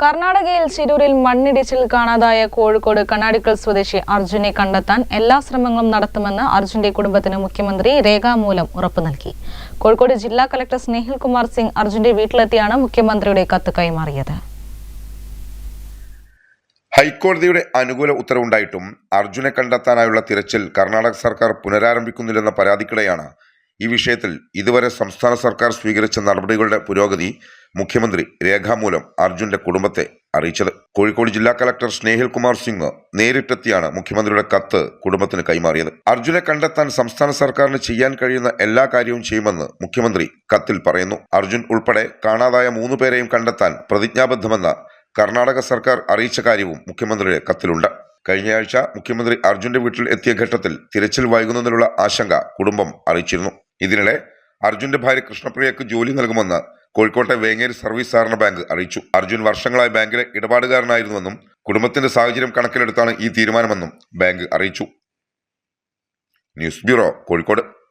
കർണാടകയിൽ ശിരൂരിൽ മണ്ണിടിച്ചിൽ കാണാതായ കോഴിക്കോട് കണ്ണാടിക്കൽ സ്വദേശി അർജുനെ കണ്ടെത്താൻ എല്ലാ ശ്രമങ്ങളും നടത്തുമെന്ന് അർജുന്റെ കുടുംബത്തിന് മുഖ്യമന്ത്രി രേഖാമൂലം ഉറപ്പു നൽകി. കോഴിക്കോട് ജില്ലാ കലക്ടർ സ്നേഹിൽ കുമാർ സിംഗ് അർജുന്റെ വീട്ടിലെത്തിയാണ് മുഖ്യമന്ത്രിയുടെ കത്ത് കൈമാറിയത്. ഹൈക്കോടതിയുടെ അനുകൂല ഉത്തരവുണ്ടായിട്ടും അർജുനെ കണ്ടെത്താനായുള്ള തിരച്ചിൽ കർണാടക സർക്കാർ പുനരാരംഭിക്കുന്നില്ലെന്ന പരാതിക്കിടെയാണ് ഈ വിഷയത്തിൽ ഇതുവരെ സംസ്ഥാന സർക്കാർ സ്വീകരിച്ച നടപടികളുടെ പുരോഗതി മുഖ്യമന്ത്രി രേഖാമൂലം അർജുന്റെ കുടുംബത്തെ അറിയിച്ചത്. കോഴിക്കോട് ജില്ലാ കലക്ടർ സ്നേഹിൽ കുമാർ സിംഗ് നേരിട്ടെത്തിയാണ് മുഖ്യമന്ത്രിയുടെ കത്ത് കുടുംബത്തിന് കൈമാറിയത്. അർജുനെ കണ്ടെത്താൻ സംസ്ഥാന സർക്കാരിന് ചെയ്യാൻ കഴിയുന്ന എല്ലാ കാര്യവും ചെയ്യുമെന്ന് മുഖ്യമന്ത്രി കത്തിൽ പറയുന്നു. അർജുൻ ഉൾപ്പെടെ കാണാതായ മൂന്നു പേരെയും കണ്ടെത്താൻ പ്രതിജ്ഞാബദ്ധമെന്ന കർണാടക സർക്കാർ അറിയിച്ച കാര്യവും മുഖ്യമന്ത്രിയുടെ കത്തിലുണ്ട്. കഴിഞ്ഞയാഴ്ച മുഖ്യമന്ത്രി അർജുന്റെ വീട്ടിൽ എത്തിയ ഘട്ടത്തിൽ തിരച്ചിൽ വൈകുന്നതിനുള്ള ആശങ്ക കുടുംബം അറിയിച്ചിരുന്നു. ഇതിനിടെ അർജുന്റെ ഭാര്യ കൃഷ്ണപ്രിയക്ക് ജോലി നൽകുമെന്ന് കോഴിക്കോട്ടെ വേങ്ങേരി സർവീസ് സഹകരണ ബാങ്ക് അറിയിച്ചു. അർജുൻ വർഷങ്ങളായി ബാങ്കിലെ ഇടപാടുകാരനായിരുന്നുവെന്നും കുടുംബത്തിന്റെ സാഹചര്യം കണക്കിലെടുത്താണ് ഈ തീരുമാനമെന്നും ബാങ്ക് അറിയിച്ചു. News bureau Kozhikode.